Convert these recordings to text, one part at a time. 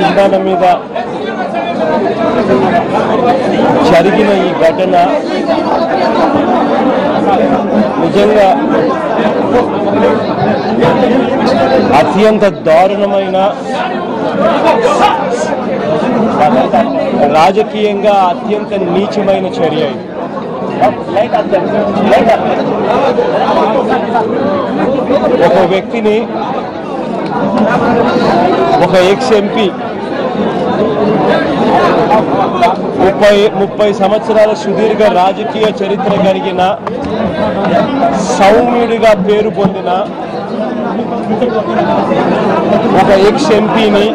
చిన్నాల మీద జరిగిన ఈ ఘటన నిజంగా అత్యంత దారుణమైన రాజకీయంగా అత్యంత నీచమైన చర్య ఇది. ఒక వ్యక్తిని ఒక ఎక్స్ ఎంపీ ముప్పై ముప్పై సంవత్సరాల సుదీర్ఘ రాజకీయ చరిత్ర కలిగిన సౌమ్యుడిగా పేరు పొందిన ఒక ఎక్స్ ఎంపీని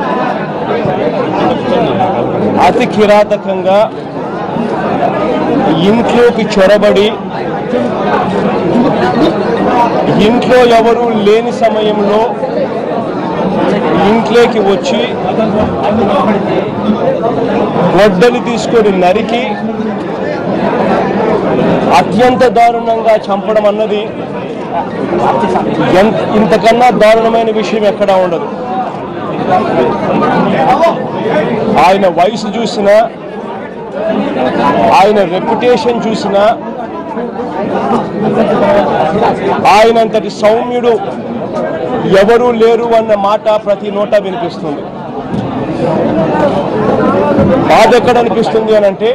అతి కిరాతకంగా ఇంట్లోకి చొరబడి ఇంట్లో ఎవరూ లేని సమయంలో ఇంట్లోకి వచ్చి వడ్డలు తీసుకొని నరికి అత్యంత దారుణంగా చంపడం అన్నది ఇంతకన్నా దారుణమైన విషయం ఎక్కడా ఉండదు. ఆయన వయసు చూసినా ఆయన రెప్యుటేషన్ చూసినా ఆయనంతటి సౌమ్యుడు ఎవరూ లేరు అన్న మాట ప్రతి నోట వినిపిస్తుంది. బాధ ఎక్కడ అనిపిస్తుంది అని అంటే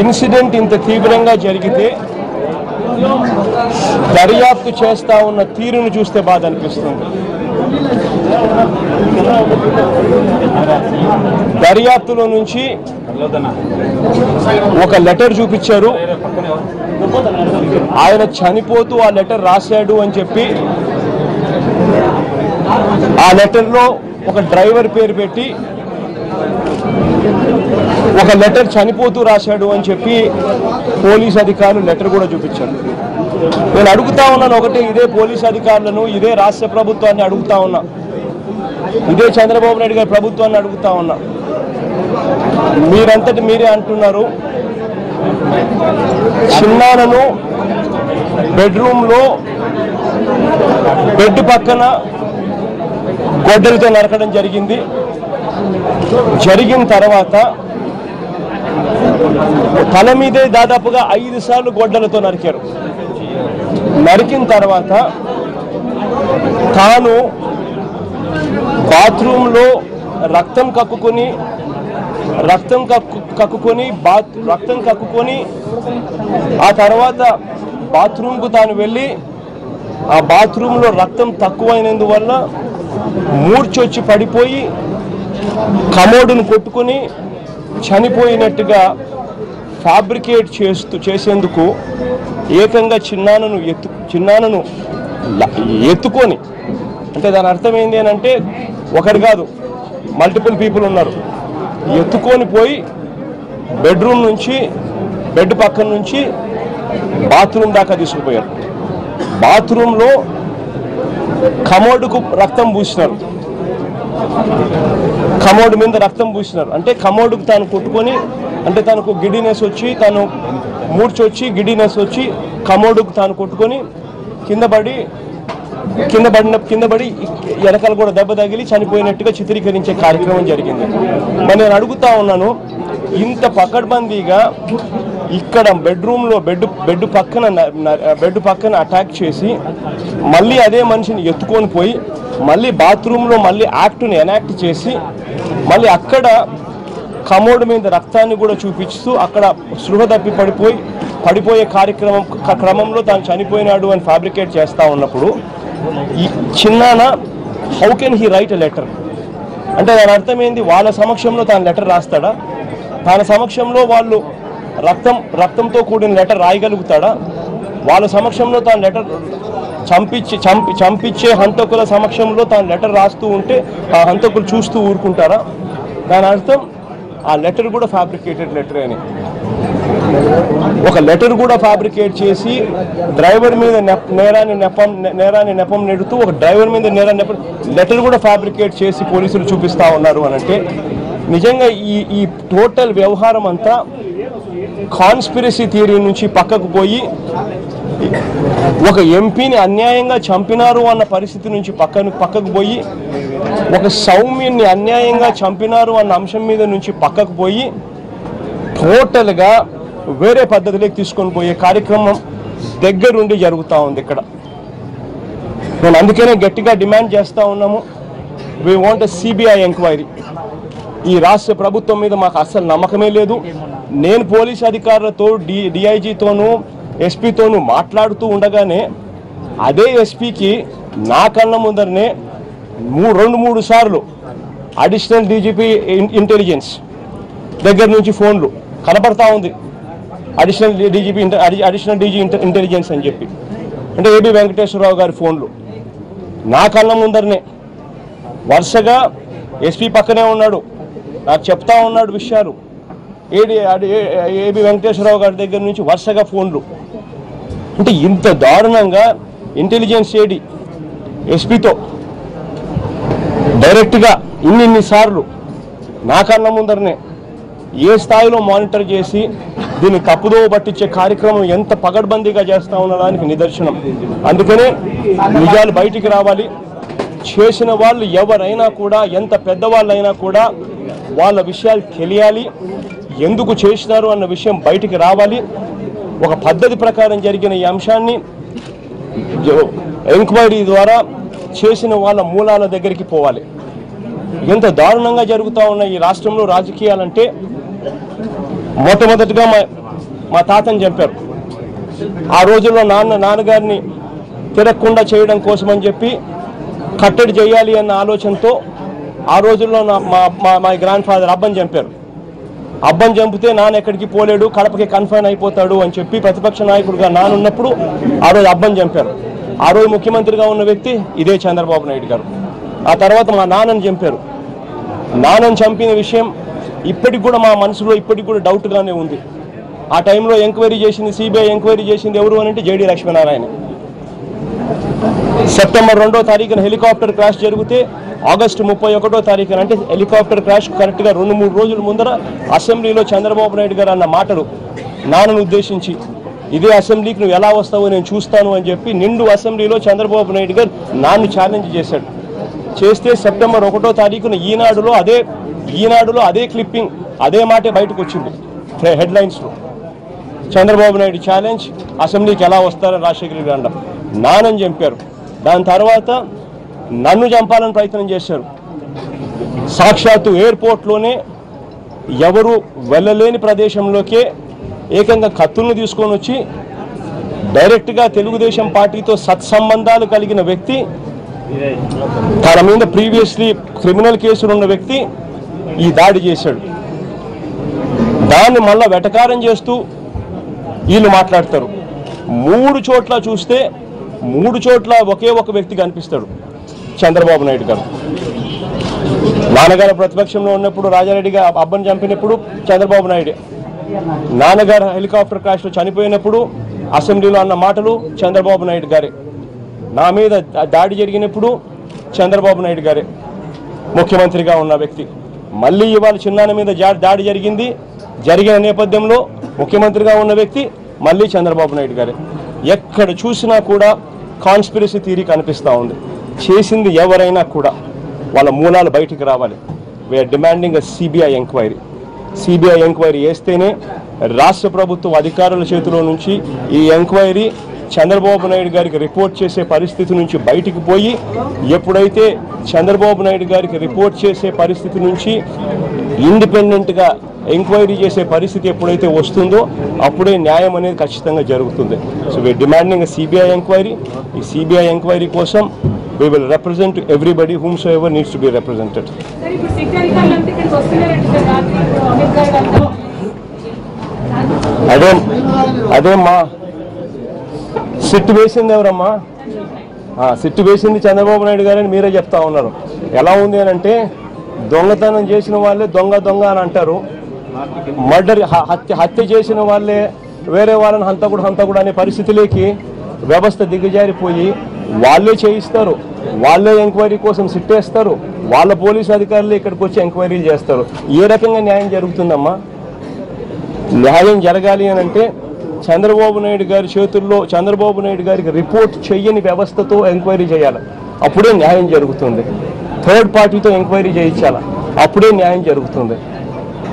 ఇన్సిడెంట్ ఇంత తీవ్రంగా జరిగితే దర్యాప్తు చేస్తా ఉన్న తీరును చూస్తే బాధ అనిపిస్తుంది. దర్యాప్తులో నుంచి ఒక లెటర్ చూపించారు. ఆయన చనిపోతూ ఆ లెటర్ రాశాడు అని చెప్పి ఆ లెటర్లో ఒక డ్రైవర్ పేరు పెట్టి ఒక లెటర్ చనిపోతూ రాశాడు అని చెప్పి పోలీస్ అధికారులు లెటర్ కూడా చూపించారు. నేను అడుగుతా ఉన్నాను ఒకటే ఇదే పోలీస్ అధికారులను ఇదే రాష్ట్ర ప్రభుత్వాన్ని అడుగుతా ఉన్నా. ఇదే చంద్రబాబు నాయుడు గారి ప్రభుత్వాన్ని అడుగుతా ఉన్నా. మీరంతటి మీరే అంటున్నారు. చిన్నాలను బెడ్రూమ్లో బెడ్ పక్కన గొడ్డలతో నరకడం జరిగింది. జరిగిన తర్వాత తల మీదే దాదాపుగా ఐదు సార్లు గొడ్డలతో నరికారు. నరికిన తర్వాత తాను బాత్రూంలో రక్తం కక్కుకొని రక్తం కక్కు కక్కుకొని బాత్ రక్తం కక్కుకొని ఆ తర్వాత బాత్రూంకు తాను వెళ్ళి ఆ బాత్రూంలో రక్తం తక్కువైనందువల్ల మూర్చొచ్చి పడిపోయి కమోడును కొట్టుకొని చనిపోయినట్టుగా ఫ్యాబ్రికేట్ చేస్తూ చేసేందుకు ఏకంగా చిన్నానను ఎత్తు చిన్నానను ఎత్తుకొని అంటే దాని అర్థం ఏంటి అని అంటే ఒకటి కాదు మల్టిపుల్ పీపుల్ ఉన్నారు. ఎత్తుకొని పోయి బెడ్రూమ్ నుంచి బెడ్ పక్కన నుంచి బాత్రూమ్ దాకా తీసుకుపోయారు. బాత్రూంలో కమోడుకు రక్తం పూసినారు. కమోడ్ మీద రక్తం పూసినారు. అంటే కమోడుకు తాను కొట్టుకొని అంటే తనకు గిడినెస్ వచ్చి తను మూర్చొచ్చి గిడినెస్ వచ్చి కమోడుకు తాను కొట్టుకొని కింద పడి కింద పడిన కింద పడి వెనకాల కూడా దెబ్బ తగిలి చనిపోయినట్టుగా చిత్రీకరించే కార్యక్రమం జరిగింది. మరి నేను అడుగుతా ఉన్నాను ఇంత పకడ్బందీగా ఇక్కడ బెడ్రూమ్లో బెడ్ బెడ్ పక్కన బెడ్ పక్కన అటాక్ చేసి మళ్ళీ అదే మనిషిని ఎత్తుకొని పోయి మళ్ళీ బాత్రూంలో మళ్ళీ యాక్ట్ని ఎనాక్ట్ చేసి మళ్ళీ అక్కడ కమోడ్ మీద రక్తాన్ని కూడా చూపిస్తూ అక్కడ సృహ తప్పి పడిపోయి పడిపోయే కార్యక్రమం క్రమంలో తాను చనిపోయినాడు అని ఫ్యాబ్రికేట్ చేస్తూ ఉన్నప్పుడు ఈ చిన్నాన how can he write a letter అంటే దాని అర్థమైంది వాళ్ళ సమక్షంలో తాను లెటర్ రాస్తాడా? తన సమక్షంలో వాళ్ళు రక్తం రక్తంతో కూడిన లెటర్ రాయగలుగుతాడా? వాళ్ళ సమక్షంలో తాను లెటర్ చంపించి చంపి చంపించే హంతకుల సమక్షంలో తాను లెటర్ రాస్తూ ఉంటే ఆ హంతకులు చూస్తూ ఊరుకుంటారా? దాని అర్థం ఆ లెటర్ కూడా ఫ్యాబ్రికేటెడ్ లెటర్ అని. ఒక లెటర్ కూడా ఫ్యాబ్రికేట్ చేసి డ్రైవర్ మీద నేరాన్ని నెపం నేరాన్ని నెపం నెడుతూ ఒక డ్రైవర్ మీద నేరాన్ని నెపం లెటర్ కూడా ఫ్యాబ్రికేట్ చేసి పోలీసులు చూపిస్తా ఉన్నారు అని అంటే నిజంగా ఈ ఈ టోటల్ వ్యవహారం అంతా కాన్స్పిరసీ థియరీ నుంచి పక్కకు పోయి ఒక ఎంపీని అన్యాయంగా చంపినారు అన్న పరిస్థితి నుంచి పక్కను పక్కకు పోయి ఒక సౌమ్యుని అన్యాయంగా చంపినారు అన్న అంశం మీద నుంచి పక్కకు పోయి టోటల్గా వేరే పద్ధతిలోకి తీసుకొని పోయే కార్యక్రమం దగ్గరుండి జరుగుతూ ఉంది ఇక్కడ. నేను అందుకనే గట్టిగా డిమాండ్ చేస్తూ ఉన్నాము. వీ వాంట్ సిబిఐ ఎంక్వైరీ ఈ రాష్ట్ర ప్రభుత్వం మీద మాకు అస్సలు నమ్మకమే లేదు. నేను పోలీస్ అధికారులతో డి డిఐజీతోనూ ఎస్పీతోనూ మాట్లాడుతూ ఉండగానే అదే ఎస్పీకి నా కళ్ళ ముందరనే మూ రెండు మూడు సార్లు అడిషనల్ డీజీపీ ఇంటెలిజెన్స్ దగ్గర నుంచి ఫోన్లు కనపడతా ఉంది. Additional DGP additional DG intelligence అని చెప్పి. అంటే ఏబి వెంకటేశ్వరరావు గారి ఫోన్లు. నా కళ్ళ ముందరనే వరుసగా ఎస్పీ పక్కనే ఉన్నాడు. నాకు చెప్తా ఉన్నాడు విషయాలు. ఏడి అడి- ఏబి వెంకటేశ్వరరావు గారి దగ్గర నుంచి వరుసగా ఫోన్లు. అంటే ఇంత దారుణంగా ఇంటెలిజెన్స్ ఏడి ఎస్పీతో డైరెక్ట్గా ఇన్నిన్ని సార్లు నా ముందరనే ఏ స్థాయిలో మానిటర్ చేసి దీన్ని తప్పుదో పట్టించే కార్యక్రమం ఎంత పగడ్బందీగా చేస్తా ఉన్నదానికి నిదర్శనం. అందుకనే నిజాలు బయటికి రావాలి. చేసిన వాళ్ళు ఎవరైనా కూడా ఎంత పెద్దవాళ్ళైనా కూడా వాళ్ళ విషయాలు తెలియాలి. ఎందుకు చేసినారు అన్న విషయం బయటికి రావాలి. ఒక పద్ధతి ప్రకారం జరిగిన ఈ అంశాన్ని ఎంక్వైరీ ద్వారా చేసిన వాళ్ళ మూలాల దగ్గరికి పోవాలి. ఎంత దారుణంగా జరుగుతూ ఉన్న ఈ రాష్ట్రంలో రాజకీయాలంటే మొట్టమొదటిగా మా మా తాతని చంపారు. ఆ రోజుల్లో నాన్న నాన్నగారిని తిరగకుండా చేయడం కోసమని చెప్పి కట్టడి చేయాలి అన్న ఆలోచనతో ఆ రోజుల్లో నా మా మా మా గ్రాండ్ ఫాదర్ అబ్బని చంపారు. అబ్బని చంపితే నాన్న ఎక్కడికి పోలేడు కడపకి కన్ఫైన్ అయిపోతాడు అని చెప్పి ప్రతిపక్ష నాయకుడిగా నానున్నప్పుడు ఆ రోజు అబ్బని చంపారు. ఆ రోజు ముఖ్యమంత్రిగా ఉన్న వ్యక్తి ఇదే చంద్రబాబు నాయుడు గారు. ఆ తర్వాత మా నాన్నని చంపారు. నాన్నని చంపిన విషయం ఇప్పటికి కూడా మా మనసులో ఇప్పటికి కూడా డౌట్గానే ఉంది. ఆ టైంలో ఎంక్వైరీ చేసింది సిబిఐ ఎంక్వైరీ చేసింది ఎవరు అని అంటే జేడి లక్ష్మీనారాయణ. సెప్టెంబర్ రెండో తారీఖున హెలికాప్టర్ క్రాష్ జరిగితే ఆగస్టు ముప్పై ఒకటో తారీఖున అంటే హెలికాప్టర్ క్రాష్ కరెక్ట్గా రెండు మూడు రోజుల ముందర అసెంబ్లీలో చంద్రబాబు నాయుడు గారు అన్న మాటలు నాన్నను ఉద్దేశించి ఇదే అసెంబ్లీకి నువ్వు ఎలా వస్తావో నేను చూస్తాను అని చెప్పి నిండు అసెంబ్లీలో చంద్రబాబు నాయుడు గారు నాన్ను ఛాలెంజ్ చేశాడు. చేస్తే సెప్టెంబర్ ఒకటో తారీఖున ఈనాడులో అదే ఈనాడులో అదే క్లిప్పింగ్ అదే మాటే బయటకు వచ్చింది. హెడ్లైన్స్లో చంద్రబాబు నాయుడు ఛాలెంజ్ అసెంబ్లీకి ఎలా వస్తారని రాజశేఖర్ గారు అండం నానని చంపారు. దాని తర్వాత నన్ను చంపాలని ప్రయత్నం చేశారు. సాక్షాత్తు ఎయిర్పోర్ట్లోనే ఎవరు వెళ్ళలేని ప్రదేశంలోకే ఏకంగా కత్తులను తీసుకొని వచ్చి డైరెక్ట్గా తెలుగుదేశం పార్టీతో సత్సంబంధాలు కలిగిన వ్యక్తి తన మీద ప్రీవియస్లీ క్రిమినల్ కేసులు ఉన్న వ్యక్తి ఈ దాడి చేశాడు. దాన్ని మళ్ళా వెటకారం చేస్తూ వీళ్ళు మాట్లాడతారు. మూడు చోట్ల చూస్తే మూడు చోట్ల ఒకే ఒక వ్యక్తి కనిపిస్తాడు చంద్రబాబు నాయుడు గారు. నాన్నగారు ప్రతిపక్షంలో ఉన్నప్పుడు రాజారెడ్డిగా అబ్బని చంపినప్పుడు చంద్రబాబు నాయుడే. నాన్నగారు హెలికాప్టర్ క్రాష్లో చనిపోయినప్పుడు అసెంబ్లీలో అన్న మాటలు చంద్రబాబు నాయుడు గారే. నా మీద దాడి జరిగినప్పుడు చంద్రబాబు నాయుడు గారే ముఖ్యమంత్రిగా ఉన్న వ్యక్తి. మళ్ళీ ఇవాళ చిన్నాన్న మీద దాడి జరిగింది. జరిగిన నేపథ్యంలో ముఖ్యమంత్రిగా ఉన్న వ్యక్తి మళ్ళీ చంద్రబాబు నాయుడు గారే. ఎక్కడ చూసినా కూడా కాన్స్పిరసీ థీరీ కనిపిస్తూ ఉంది. చేసింది ఎవరైనా కూడా వాళ్ళ మూలాలు బయటికి రావాలి. We are demanding a CBI enquiry CBI enquiry వేస్తేనే రాష్ట్ర ప్రభుత్వ అధికారుల చేతిలో నుంచి ఈ ఎంక్వైరీ చంద్రబాబు నాయుడు గారికి రిపోర్ట్ చేసే పరిస్థితి నుంచి బయటికి పోయి ఎప్పుడైతే చంద్రబాబు నాయుడు గారికి రిపోర్ట్ చేసే పరిస్థితి నుంచి ఇండిపెండెంట్గా ఎంక్వైరీ చేసే పరిస్థితి ఎప్పుడైతే వస్తుందో అప్పుడే న్యాయం అనేది ఖచ్చితంగా జరుగుతుంది. So we demanding CBI enquiry ఈ సిబిఐ ఎంక్వైరీ కోసం we will represent everybody whomsoever needs to be represented అదే అదే మా సిట్టు వేసింది ఎవరమ్మా? సిట్టు వేసింది చంద్రబాబు నాయుడు గారని మీరే చెప్తా ఉన్నారు. ఎలా ఉంది అని అంటే దొంగతనం చేసిన వాళ్ళే దొంగ దొంగ అని అంటారు. మర్డర్ హత్య హత్య చేసిన వాళ్ళే వేరే వాళ్ళని హంతకుడు హంతకుడు అనే పరిస్థితిలోకి వ్యవస్థ దిగజారిపోయి వాళ్ళే చేయిస్తారు. వాళ్ళే ఎంక్వైరీ కోసం సిట్టేస్తారు. వాళ్ళ పోలీసు అధికారులు ఇక్కడికి వచ్చి ఎంక్వైరీలు చేస్తారు. ఏ రకంగా న్యాయం జరుగుతుందమ్మా? న్యాయం జరగాలి అని అంటే చంద్రబాబు నాయుడు గారి చేతుల్లో చంద్రబాబు నాయుడు గారికి రిపోర్ట్ చెయ్యని వ్యవస్థతో ఎంక్వైరీ చేయాలి. అప్పుడే న్యాయం జరుగుతుంది. థర్డ్ పార్టీతో ఎంక్వైరీ చేయించాలి. అప్పుడే న్యాయం జరుగుతుంది.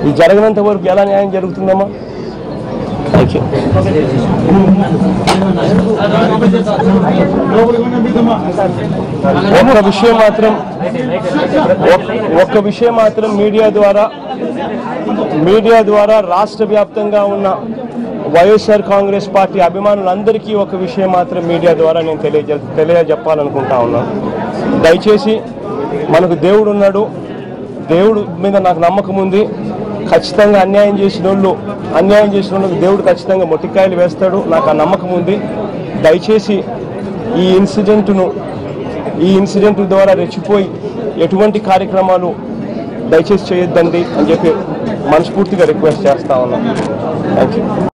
ఇది జరగనంత వరకు ఎలా న్యాయం జరుగుతుందమ్మా? థ్యాంక్ యూ ఒక్క విషయం మాత్రం ఒక్క విషయం మాత్రం మీడియా ద్వారా మీడియా ద్వారా రాష్ట్ర వ్యాప్తంగా ఉన్న వైఎస్ఆర్ కాంగ్రెస్ పార్టీ అభిమానులందరికీ ఒక విషయం మాత్రం మీడియా ద్వారా నేను తెలియజే తెలియజెప్పాలనుకుంటా ఉన్నాను దయచేసి మనకు దేవుడు ఉన్నాడు. దేవుడు మీద నాకు నమ్మకం ఉంది. ఖచ్చితంగా అన్యాయం చేసిన వాళ్ళు అన్యాయం చేసిన వాళ్ళకి దేవుడు ఖచ్చితంగా మొట్టికాయలు వేస్తాడు. నాకు ఆ నమ్మకం ఉంది. దయచేసి ఈ ఇన్సిడెంట్ను ఈ ఇన్సిడెంట్ ద్వారా రెచ్చిపోయి ఎటువంటి కార్యక్రమాలు దయచేసి చేయొద్దండి అని చెప్పి మనస్ఫూర్తిగా రిక్వెస్ట్ చేస్తా ఉన్నాను థ్యాంక్ యూ